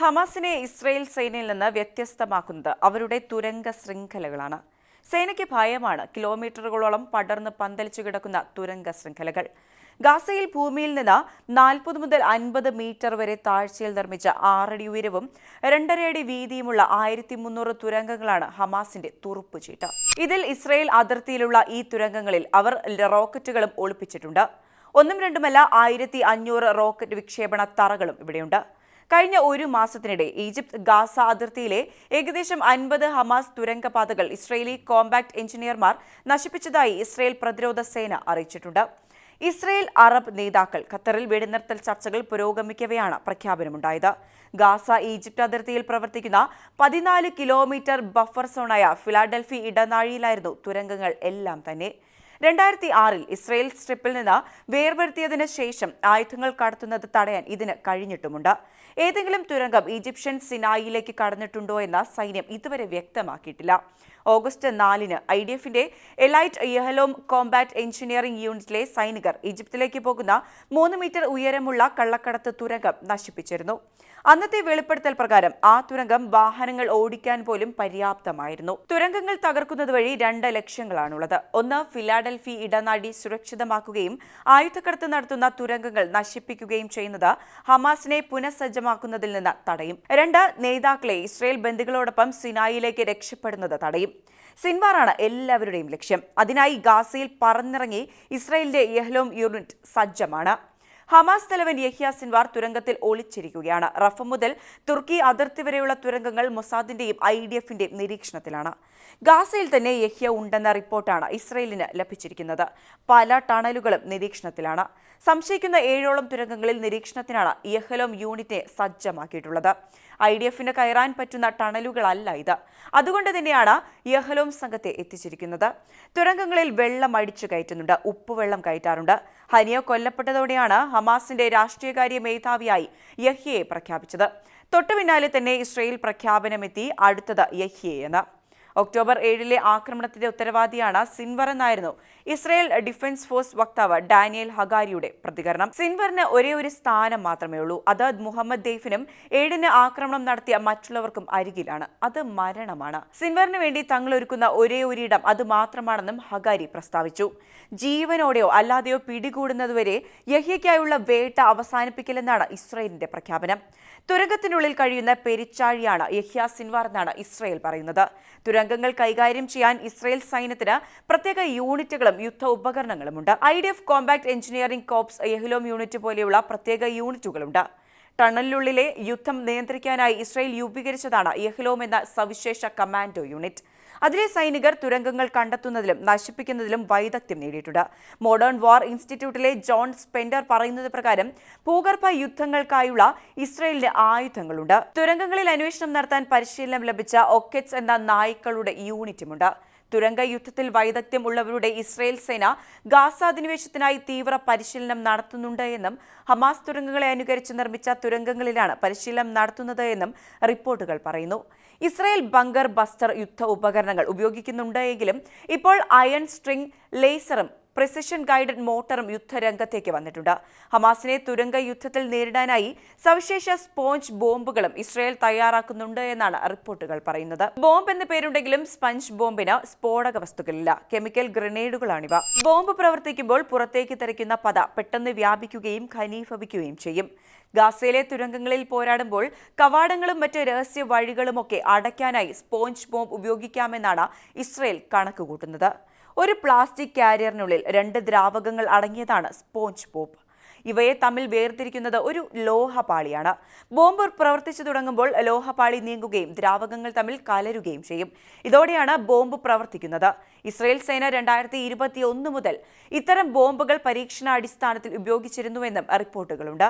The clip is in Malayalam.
ഹമാസിനെ ഇസ്രയേൽ സേനയിൽ നിന്ന് വ്യത്യസ്തമാക്കുന്നത് അവരുടെ തുരങ്ക ശൃംഖലകളാണ്. സേനയ്ക്ക് ഭയമാണ് കിലോമീറ്ററുകളോളം പടർന്ന് പന്തലിച്ചു കിടക്കുന്ന തുരങ്ക ശൃംഖലകൾ. ഗാസയിൽ ഭൂമിയിൽ നിന്ന് നാൽപ്പത് മുതൽ അൻപത് മീറ്റർ വരെ താഴ്ചയിൽ നിർമ്മിച്ച ആറടി ഉയരവും രണ്ടര അടി വീതിയുമുള്ള ആയിരത്തി മുന്നൂറ് തുരങ്കങ്ങളാണ് ഹമാസിന്റെ തുറുപ്പുചീട്ട്. ഇതിൽ ഇസ്രയേൽ അതിർത്തിയിലുള്ള ഈ തുരങ്കങ്ങളിൽ അവർ റോക്കറ്റുകളും ഒളിപ്പിച്ചിട്ടുണ്ട്. ഒന്നും രണ്ടുമല്ല ആയിരത്തി അഞ്ഞൂറ് റോക്കറ്റ് വിക്ഷേപണ തറകളും ഇവിടെയുണ്ട്. കഴിഞ്ഞ ഒരു മാസത്തിനിടെ ഈജിപ്ത് ഗാസ അതിർത്തിയിലെ ഏകദേശം അൻപത് ഹമാസ് തുരങ്കപാതകൾ ഇസ്രയേലി കോമ്പാക്ട് എഞ്ചിനീയർമാർ നശിപ്പിച്ചതായി ഇസ്രയേൽ പ്രതിരോധ സേന അറിയിച്ചിട്ടുണ്ട്. ഇസ്രയേൽ അറബ് നേതാക്കൾ ഖത്തറിൽ വെടിനിർത്തൽ ചർച്ചകൾ പുരോഗമിക്കവെയാണ് പ്രഖ്യാപനമുണ്ടായത്. ഗാസ ഈജിപ്ത് അതിർത്തിയിൽ പ്രവർത്തിക്കുന്ന പതിനാല് കിലോമീറ്റർ ബഫർ സോണായ ഫിലാഡൽഫി ഇടനാഴിയിലായിരുന്നു തുരങ്കങ്ങൾ എല്ലാം തന്നെ. രണ്ടായിരത്തി ആറിൽ ഇസ്രയേൽ സ്ട്രിപ്പിൽ നിന്ന് വേർപെടുത്തിയതിനു ശേഷം ആയുധങ്ങൾ കടത്തുന്നത് തടയാൻ ഇതിന് കഴിഞ്ഞിട്ടുമുണ്ട്. ഏതെങ്കിലും തുരങ്കം ഈജിപ്ഷ്യൻ സിനായിലേക്ക് കടന്നിട്ടുണ്ടോ എന്ന് സൈന്യം ഇതുവരെ വ്യക്തമാക്കിയിട്ടില്ല. ഓഗസ്റ്റ് നാലിന് ഐ ഡി എഫിന്റെ എലൈറ്റ് യഹലോം കോംബാറ്റ് എഞ്ചിനീയറിംഗ് യൂണിറ്റിലെ സൈനികർ ഈജിപ്തിലേക്ക് പോകുന്ന മൂന്ന് മീറ്റർ ഉയരമുള്ള കള്ളക്കടത്ത് തുരങ്കം നശിപ്പിച്ചിരുന്നു. അന്നത്തെ വെളിപ്പെടുത്തൽ പ്രകാരം ആ തുരങ്കം വാഹനങ്ങൾ ഓടിക്കാൻ പോലും പര്യാപ്തമായിരുന്നു. തുരങ്കങ്ങൾ തകർക്കുന്നത് വഴി രണ്ട് ലക്ഷ്യങ്ങളാണുള്ളത്. ഒന്ന് ഫിലാഡൽഫി ഇടനാടി സുരക്ഷിതമാക്കുകയും ആയുധക്കടത്ത് നടത്തുന്ന തുരങ്കങ്ങൾ നശിപ്പിക്കുകയും ചെയ്യുന്നത് ഹമാസിനെ പുനഃസജ്ജമാക്കുന്നതിൽ നിന്ന് തടയും. രണ്ട് നേതാക്കളെ ഇസ്രയേൽ ബന്ധുക്കളോടൊപ്പം സിനായിലേക്ക് രക്ഷപ്പെടുന്നത് തടയും. സിൻവാറാണ് എല്ലാവരുടെയും ലക്ഷ്യം. അതിനായി ഗാസയിൽ പറന്നിറങ്ങി ഇസ്രയേലിന്റെ യഹ്ലോം യൂണിറ്റ് സജ്ജമാണ്. ഹമാസ് തലവൻ യഹ്യ സിൻവാർ തുരങ്കത്തിൽ ഒളിച്ചിരിക്കുകയാണ്. റഫ മുതൽ തുർക്കി അതിർത്തി വരെയുള്ള തുരങ്കങ്ങൾ മൊസാദിന്റെയും ഐ ഡി എഫിന്റെയും നിരീക്ഷണത്തിലാണ്. ഗാസയിൽ തന്നെ യഹ്യ ഉണ്ടെന്ന റിപ്പോർട്ടാണ് ഇസ്രയേലിന് ലഭിച്ചിരിക്കുന്നത്. പല ടണലുകളും നിരീക്ഷണത്തിലാണ്. സംശയിക്കുന്ന ഏഴോളം തുരങ്കങ്ങളിൽ നിരീക്ഷണത്തിനാണ് യഹലോം യൂണിറ്റിനെ സജ്ജമാക്കിയിട്ടുള്ളത്. ഐ ഡി എഫിന് കയറാൻ പറ്റുന്ന ടണലുകളല്ല ഇത്. അതുകൊണ്ട് തന്നെയാണ് യഹലോം സംഘത്തെ എത്തിച്ചിരിക്കുന്നത്. തുരങ്കങ്ങളിൽ വെള്ളം അടിച്ചു കയറ്റുന്നുണ്ട് ഉപ്പുവെള്ളം കയറ്റാറുണ്ട്. ഹനിയ കൊല്ലപ്പെട്ടതോടെയാണ് ഹമാസിന്റെ രാഷ്ട്രീയകാര്യ മേധാവിയായി യഹ്യയെ പ്രഖ്യാപിച്ചത്. തൊട്ടു പിന്നാലെ തന്നെ ഇസ്രയേൽ പ്രഖ്യാപനമെത്തി അടുത്തത് യഹ്യയെന്ന്. ഒക്ടോബർ ഏഴിലെ ആക്രമണത്തിന്റെ ഉത്തരവാദിയാണ് സിൻവർ എന്നായിരുന്നു ഇസ്രയേൽ ഡിഫൻസ് ഫോഴ്സ് വക്താവ് ഡാനിയൽ ഹഗാരിയുടെ പ്രതികരണം. സിൻവറിന് ഒരേ ഒരു സ്ഥാനം മാത്രമേ ഉള്ളൂ. അത് മുഹമ്മദ് ദെയ്ഫിനും ഏഴിന് ആക്രമണം നടത്തിയ മറ്റുള്ളവർക്കും അരികിലാണ്. അത് മരണമാണ്. സിൻവറിന് വേണ്ടി തങ്ങൾ ഒരുക്കുന്ന ഒരേ ഒരു ഇടം അത് മാത്രമാണെന്നും ഹഗാരി പ്രസ്താവിച്ചു. ജീവനോടെയോ അല്ലാതെയോ പിടികൂടുന്നതുവരെ യഹ്യയ്ക്കായുള്ള വേട്ട അവസാനിപ്പിക്കില്ലെന്നാണ് ഇസ്രയേലിന്റെ പ്രഖ്യാപനം. തുരങ്കത്തിനുള്ളിൽ കഴിയുന്ന പെരിച്ചാഴിയാണ് യഹ്യ സിൻവാർ എന്നാണ് ഇസ്രയേൽ പറയുന്നത്. തുരങ്കങ്ങൾ കൈകാര്യം ചെയ്യാൻ ഇസ്രയേൽ സൈന്യത്തിന് പ്രത്യേക യൂണിറ്റുകളും യുദ്ധ ഉപകരണങ്ങളുമുണ്ട്. I D F combat engineering corps Yahalom unit പോലെയുള്ള പ്രത്യേക യൂണിറ്റുകളുണ്ട്. ടണലിനുള്ളിലെ യുദ്ധം നിയന്ത്രിക്കാനായി ഇസ്രായേൽ രൂപീകരിച്ചതാണ് യഹ്ലോം എന്ന സവിശേഷ കമാൻഡോ യൂണിറ്റ്. അതിലെ സൈനികർ തുരങ്കങ്ങൾ കണ്ടെത്തുന്നതിലും നശിപ്പിക്കുന്നതിലും വൈദഗ്ധ്യം നേടിയിട്ടുണ്ട്. മോഡേൺ വാർ ഇൻസ്റ്റിറ്റ്യൂട്ടിലെ ജോൺ സ്പെൻഡർ പറയുന്നത് പ്രകാരം ഭൂഗർഭ യുദ്ധങ്ങൾക്കായുള്ള ഇസ്രയേലിന് ആയുധങ്ങളുണ്ട്. തുരങ്കങ്ങളിൽ അന്വേഷണം നടത്താൻ പരിശീലനം ലഭിച്ച ഒക്കെറ്റ്സ് എന്ന നായ്ക്കളുടെ യൂണിറ്റുമുണ്ട്. തുരങ്ക യുദ്ധത്തിൽ വൈദഗ്ധ്യം ഉള്ളവരുടെ ഇസ്രയേൽ സേന ഗാസ അധിനിവേശത്തിനായി തീവ്ര പരിശീലനം നടത്തുന്നുണ്ട് എന്നും ഹമാസ് തുരങ്കങ്ങളെ അനുകരിച്ച് നിർമ്മിച്ച തുരങ്കങ്ങളിലാണ് പരിശീലനം നടത്തുന്നത് എന്നും റിപ്പോർട്ടുകൾ പറയുന്നു. ഇസ്രയേൽ ബങ്കർ ബസ്റ്റർ യുദ്ധ ഉപകരണങ്ങൾ ഉപയോഗിക്കുന്നുണ്ട് എങ്കിലും ഇപ്പോൾ അയൺ സ്ട്രിംഗ് ലേസറും പ്രിസിഷൻ ഗൈഡഡ് മോട്ടറും യുദ്ധരംഗത്തേക്ക് വന്നിട്ടുണ്ട്. ഹമാസിനെ തുരങ്ക യുദ്ധത്തിൽ നേരിടാനായി സവിശേഷ സ്പോഞ്ച് ബോംബുകളും ഇസ്രയേൽ തയ്യാറാക്കുന്നുണ്ട് എന്നാണ് റിപ്പോർട്ടുകൾ പറയുന്നത്. ബോംബ് എന്ന പേരുണ്ടെങ്കിലും സ്പഞ്ച് ബോംബിന് സ്ഫോടക വസ്തുക്കളില്ല. കെമിക്കൽ ഗ്രനേഡുകളാണിവ. ബോംബ് പ്രവർത്തിക്കുമ്പോൾ പുറത്തേക്ക് തെറിക്കുന്ന പത പെട്ടെന്ന് വ്യാപിക്കുകയും ഖനീഭവിക്കുകയും ചെയ്യും. ഗാസയിലെ തുരങ്കങ്ങളിൽ പോരാടുമ്പോൾ കവാടങ്ങളും മറ്റ് രഹസ്യ വഴികളുമൊക്കെ അടയ്ക്കാനായി സ്പോഞ്ച് ബോംബ് ഉപയോഗിക്കാമെന്നാണ് ഇസ്രയേൽ കണക്കുകൂട്ടുന്നത്. ഒരു പ്ലാസ്റ്റിക് കാരിയറിനുള്ളിൽ രണ്ട് ദ്രാവകങ്ങൾ അടങ്ങിയതാണ് സ്പോഞ്ച് ബോംബ്. ഇവയെ തമ്മിൽ വേർതിരിക്കുന്നത് ഒരു ലോഹപാളിയാണ്. ബോംബ് പ്രവർത്തിച്ചു തുടങ്ങുമ്പോൾ ലോഹപാളി നീങ്ങുകയും ദ്രാവകങ്ങൾ തമ്മിൽ കലരുകയും ചെയ്യും. ഇതോടെയാണ് ബോംബ് പ്രവർത്തിക്കുന്നത്. ഇസ്രയേൽ സേന രണ്ടായിരത്തി ഇരുപത്തി ഒന്ന് മുതൽ ഇത്തരം ബോംബുകൾ പരീക്ഷണാടിസ്ഥാനത്തിൽ ഉപയോഗിച്ചിരുന്നുവെന്നും റിപ്പോർട്ടുകളുണ്ട്.